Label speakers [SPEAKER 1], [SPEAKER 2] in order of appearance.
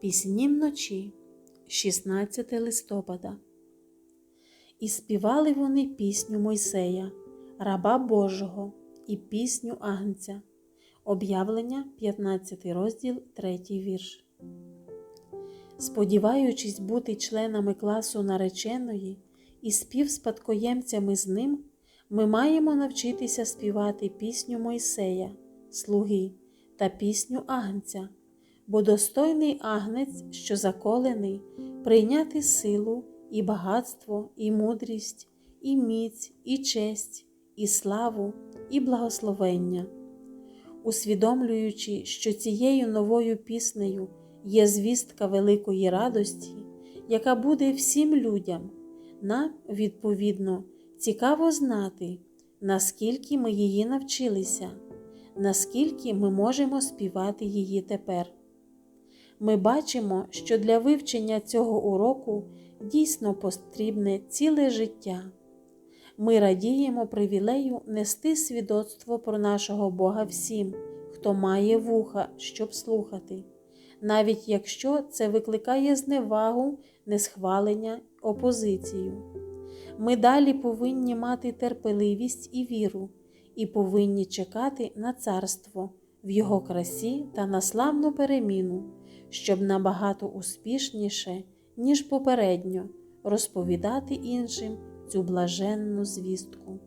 [SPEAKER 1] Пісні вночі, 16 листопада. І співали вони пісню Мойсея, раба Божого, і пісню Агнця. Об'явлення, 15 розділ, 3 вірш. Сподіваючись бути членами класу нареченої і співспадкоємцями з ним, ми маємо навчитися співати пісню Мойсея, слуги та пісню Агнця, бо достойний агнець, що заколений, прийняти силу і багатство, і мудрість, і міць, і честь, і славу, і благословення. Усвідомлюючи, що цією новою піснею є звістка великої радості, яка буде всім людям, нам, відповідно, цікаво знати, наскільки ми її навчилися, наскільки ми можемо співати її тепер. Ми бачимо, що для вивчення цього уроку дійсно потрібне ціле життя. Ми радіємо привілею нести свідоцтво про нашого Бога всім, хто має вуха, щоб слухати, навіть якщо це викликає зневагу, несхвалення, опозицію. Ми далі повинні мати терпеливість і віру, і повинні чекати на царство в його красі та на славну переміну, щоб набагато успішніше, ніж попередньо, розповідати іншим цю блаженну звістку.